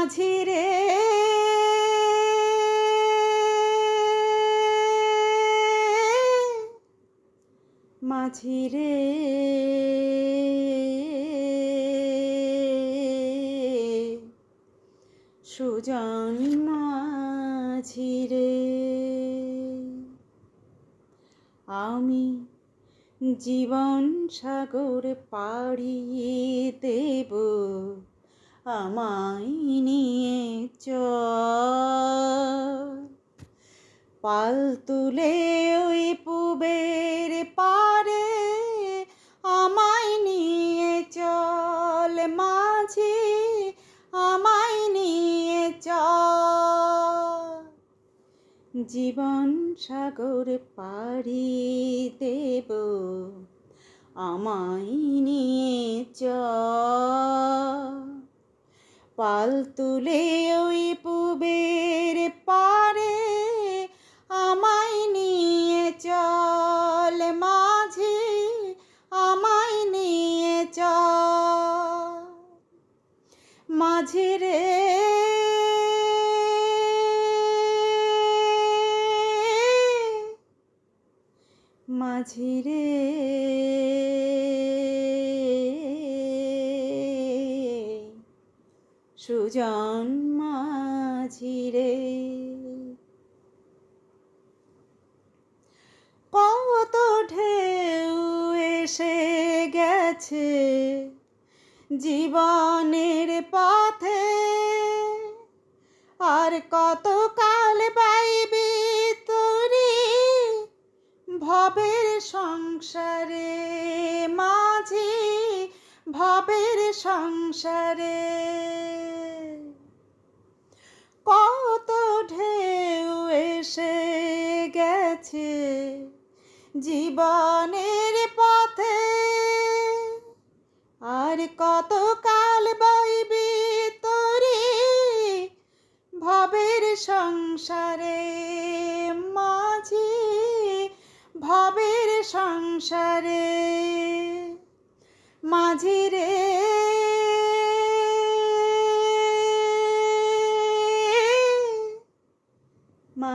মাঝি রে। মাঝি রে। সুজন মাঝি রে। আমি জীবন সাগর পাড়িয়ে দেব। আমায় নিয়ে চল। পাল তুলে ওই পুবের পারে আমায় নিয়ে চল। মাঝি আমায় নিয়ে চল। জীবন সাগর পাড়ি দেব, আমায় নিয়ে চল। পাল তুলে ওই পুবের পারে আমায় নিয়ে চল মাঝে, আমায় নিয়ে চল। মাঝি রে মাঝি রে সুজন মাঝি রে কত ঢেউ এসে গেছে জীবনের পথে। আর কত কাল পাইবি তোরি ভবের সংসারে মাঝি, ভবের সংসারে। কত ঢেউ এসে গেছে জীবনের পথে। আর কত কাল বইবি তোরে ভবের সংসারে মাঝি, ভবের সংসারে মাঝি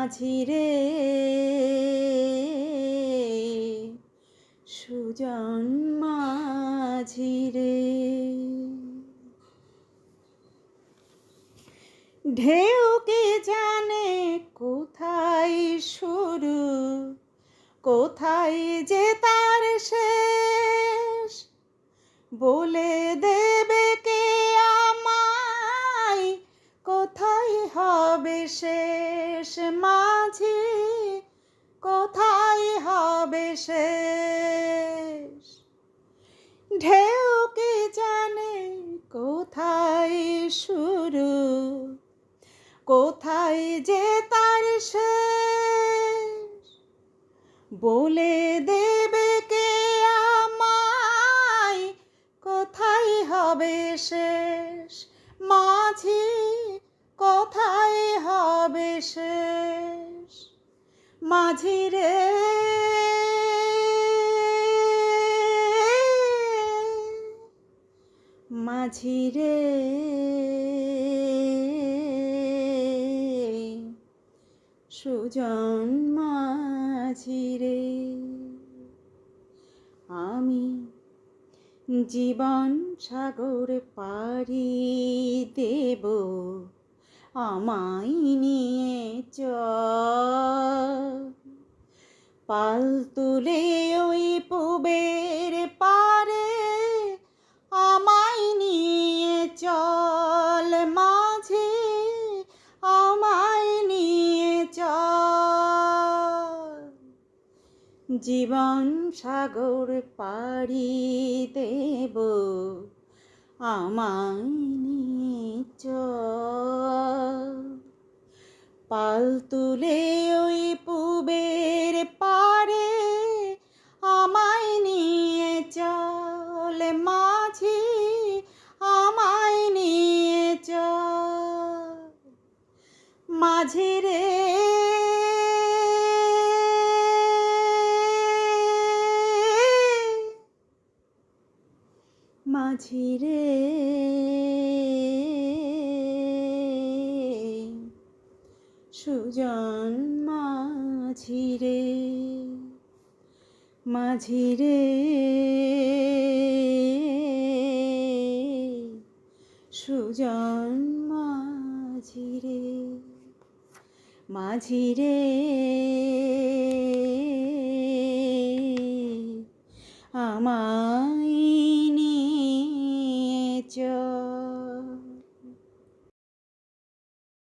মাঝি রে। সুজন মাঝি রে। ঢেউ কে জানে কোথায় শুরু, কোথায় যে তার শেষ? বলে দেবে কে আমায় কোথায় হবে শেষ মাঝি? কোথায় হবে শেষ? ঢেউ কে জানে কোথায় শুরু? কোথায় যে তার শেষ? বলে দেবে কে আমায়? কোথায় হবে শেষ? মাঝি রে। সুজন মাঝি রে। আমি জীবন সাগর পাড়ি দেব, আমায় নিয়ে চ পাল তুলে ওই পুবের জীবন সাগর পাড়ি দেব আমায় নিয়ে পাল তুলে ওই মাঝি রে। সুজন মাঝিরে মাঝিরে সুজন মাঝিরে মাঝিরে আমার